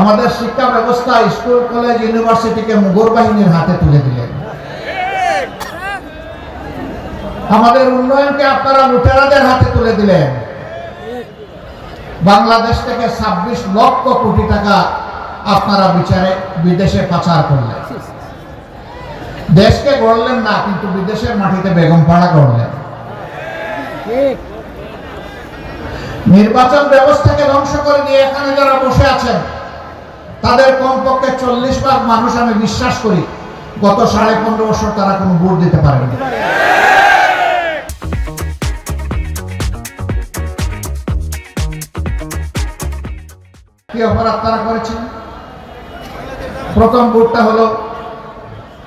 আমাদের শিক্ষা ব্যবস্থা, স্কুল, কলেজ, ইউনিভার্সিটিকে মুঘল বাহিনীর হাতে তুলে দিলেন। আমাদের উন্নয়নকে আপনারা লুটেরাদের হাতে তুলে দিলেন। বাংলাদেশ থেকে ছাব্বিশ লক্ষ কোটি টাকা আপনারা বিচারে বিদেশে পাচার করলেন। দেশকে গড়লেন না, কিন্তু বিদেশের মাটিতে বেগম পাড়া গড়লেন। নির্বাচন ব্যবস্থাকে ধ্বংস করে দিয়ে এখানে যারা বসে আছেন তাদের কমপক্ষে চল্লিশ ভাগ মানুষ আমি বিশ্বাস করি, গত সাড়ে পনেরো বছর তারা কোনো ভোট দিতে পারেনি। কি অপরাধ তারা করেছেন প্রথম ভোটটা হলো,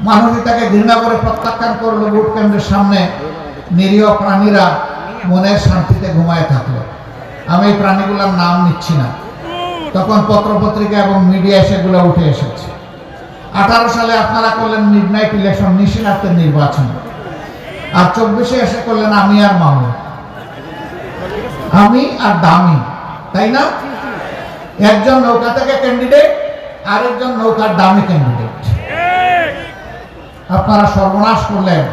মানুষই তাকে ঘৃণা করে প্রত্যাখ্যান করল ভোট কেন্দ্রের সামনে, নিরীহ প্রাণীরা মনের শান্তিতে ঘুমায় থাকল। আমি এই প্রাণীগুলোর নাম নিচ্ছি না। তখন পত্রপত্রিকা এবং মিডিয়া সেগুলো উঠে এসেছে। আঠারো সালে আপনারা করলেন মিডনাইট ইলেকশন নিশিনাথের নির্বাচন। আর চব্বিশে এসে করলেন আমি আর মামু আমি আর দামি, তাই না? একজন নৌকা থেকে ক্যান্ডিডেট আরেকজন নৌকার দামি ক্যান্ডিডেট আপনারা সর্বনাশ করলেন।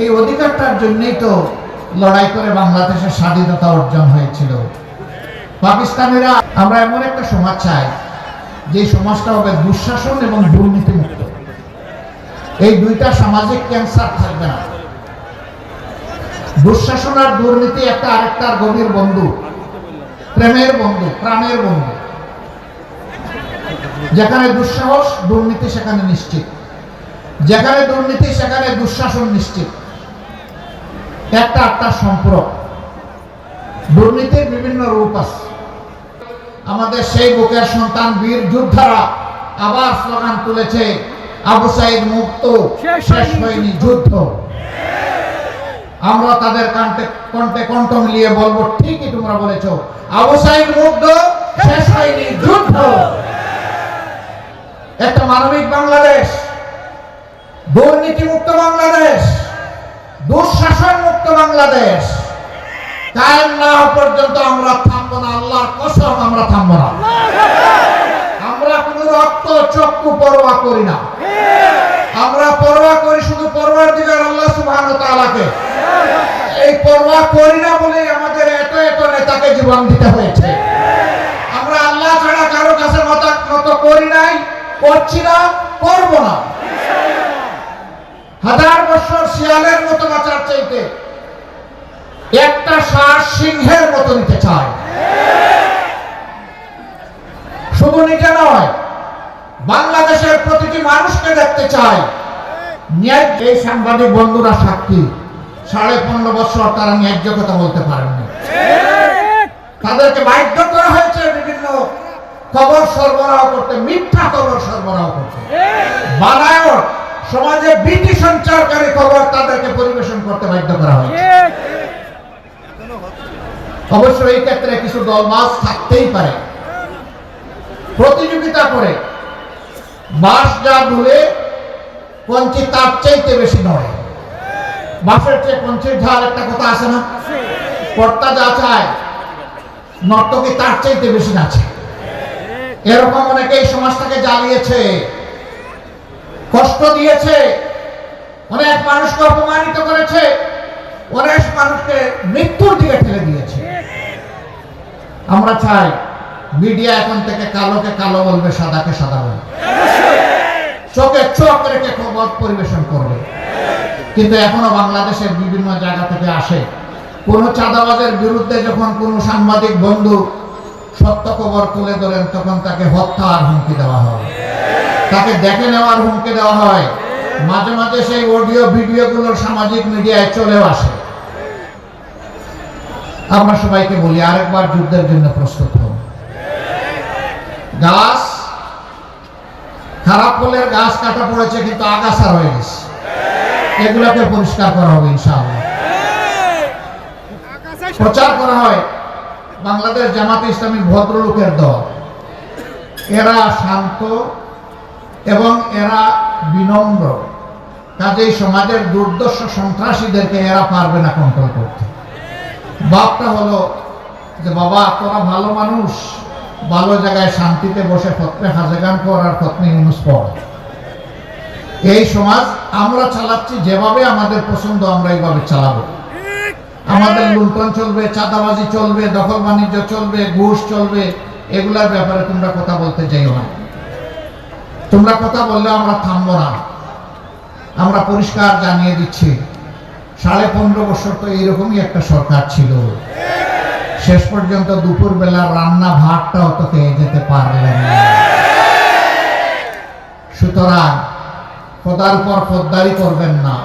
এই অধিকারটার জন্যই তো লড়াই করে বাংলাদেশের স্বাধীনতা অর্জন হয়েছিল। পাকিস্তানিরা আমরা এমন একটা সমাজ চাই, যে সমাজটা হবে দুঃশাসন এবং দুর্নীতিমুক্ত। এই দুইটা সামাজিক ক্যান্সার থাকবে না। দুঃশাসন আর দুর্নীতি একটা আরেকটার গভীর বন্ধু, প্রেমের বন্ধু, প্রাণের বন্ধু। যেখানে দুঃসাহস, দুর্নীতি সেখানে নিশ্চিত। যেখানে দুর্নীতি, সেখানে দুঃশাসন নিশ্চিত। একটা আটটার সম্পর্ক। দুর্নীতির বিভিন্ন রূপ আছে। আমাদের সেই বুকের সন্তান বীর যোদ্ধারা আবার স্লোগান তুলেছে আবু সাইদ মুক্ত শেষ হয়নি যুদ্ধ। আমরা তাদের কণ্ঠে কণ্ঠে কণ্ঠ মিলিয়ে বলব ঠিকই তোমরা বলেছ আবু সাইদ মুক্ত শেষ হয়নি যুদ্ধ। একটা মানবিক বাংলাদেশ দুর্নীতি মুক্ত বাংলাদেশ দুঃশাসন মুক্ত বাংলাদেশ। কায়েম না পর্যন্ত আমরা থামবো না। আল্লাহর কসম, আমরা থামবো না। আমরা কোন রক্ত, চক্ষু পরোয়া করি না। আমরা পরোয়া করি শুধু পরোয়ার দিকে আল্লাহ সুবহান তাআলাকে। এই পরোয়া করি না বলে আমাদের এত এত নেতাকে জীবন দিতে হয়েছে। আমরা আল্লাহ ছাড়া কারও কাছে মত মত করি নাই, করছি না, করব না। হাজার বছর শিয়ালের মতো বাঁচার চাইতে সিংহের মতো নিতে চায়। শুধু নিতে নয়, বাংলাদেশের প্রতিটি মানুষকে দেখতে চায়। এই সাংবাদিক বন্ধুরা সাক্ষী, সাড়ে পনেরো বছর তারা ন্যায্য কথা বলতে পারেননি। তাদেরকে বাধ্য করা হয়েছে বিভিন্ন খবর সরবরাহ করতে, মিথ্যা খবর সরবরাহ করতে। বানায়ক সমাজে ভীতি সঞ্চারকারী খবর তাদেরকে পরিবেশন করতে বাধ্য করা হয়েছে। অবশ্য এই ক্ষেত্রে কিছু দল মাছ থাকতেই পারে। প্রতিযোগিতা করে বাস যা দূরে পঞ্চি তার চাইতে বেশি নয় বাসের চেয়ে পঞ্চির ঝাল একটা কথা আছে না? কর্তা যা চায়, নর্তকী তার চাইতে বেশি নাচে। এরকম অনেকেই সমাজটাকে জ্বালিয়েছে, কষ্ট দিয়েছে, অনেক মানুষকে অপমানিত করেছে, অনেক মানুষকে মৃত্যুর দিকে ঠেলে দিয়েছে। আমরা চাই মিডিয়া এখন থেকে কালোকে কালো বলবে, সাদাকে সাদা বলবে। চোখে চোখ রেখে খবর পরিবেশন করবে। কিন্তু এখনও বাংলাদেশের বিভিন্ন জায়গা থেকে আসে, কোন চাঁদাবাজের বিরুদ্ধে যখন কোন সাংবাদিক বন্ধু সত্য খবর তুলে ধরেন, তখন তাকে হত্যার হুমকি দেওয়া হয়। তাকে দেখে নেওয়ার হুমকি দেওয়া হয়। মাঝে মাঝে সেই অডিও, ভিডিওগুলো সামাজিক মিডিয়ায় চলেও আসে। আমরা সবাইকে বলি, আরেকবার যুদ্ধের জন্য প্রস্তুত হন গাছ, খারাপ ফলের গাছ কাটা পড়েছে, কিন্তু আগাছা রয়ে গেছে। এগুলোকে পরিষ্কার করা হবে, ইনশাআল্লাহ। প্রচার করা হয় বাংলাদেশ জামাতে ইসলামী ভদ্রলোকের দল। এরা শান্ত এবং এরা বিনম্র। কাজেই সমাজের দুর্দর্শ সন্ত্রাসীদেরকে এরা পারবে না কন্ট্রোল করতে। বাপটা হলো যে, বাবা, তোরা ভালো মানুষ। ভালো জায়গায় শান্তিতে বসে ফতরে হাজেগান কর আর ফতনে ইউনুস পড়। এই সমাজ আমরা চালাচ্ছি, যেভাবে আমাদের পছন্দ আমরা এইভাবে চালাবো। আমাদের লুণ্ঠন চলবে, চাঁদাবাজি চলবে, দখল বাণিজ্য চলবে, ঘুষ চলবে, এগুলার ব্যাপারে তোমরা কথা বলতে চাইও না। তোমরা কথা বললে আমরা থামবো না। আমরা পরিষ্কার জানিয়ে দিচ্ছি। সাড়ে পনেরো বছর তো এইরকমই একটা সরকার ছিল। শেষ পর্যন্ত দুপুর বেলা রান্না ভাতটাও তো খেয়ে যেতে পারলেন না। সুতরাং খোদার পর খোদ্দারি করবেন না।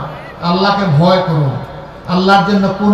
আল্লাহকে ভয় করুন। আল্লাহর জন্য কোন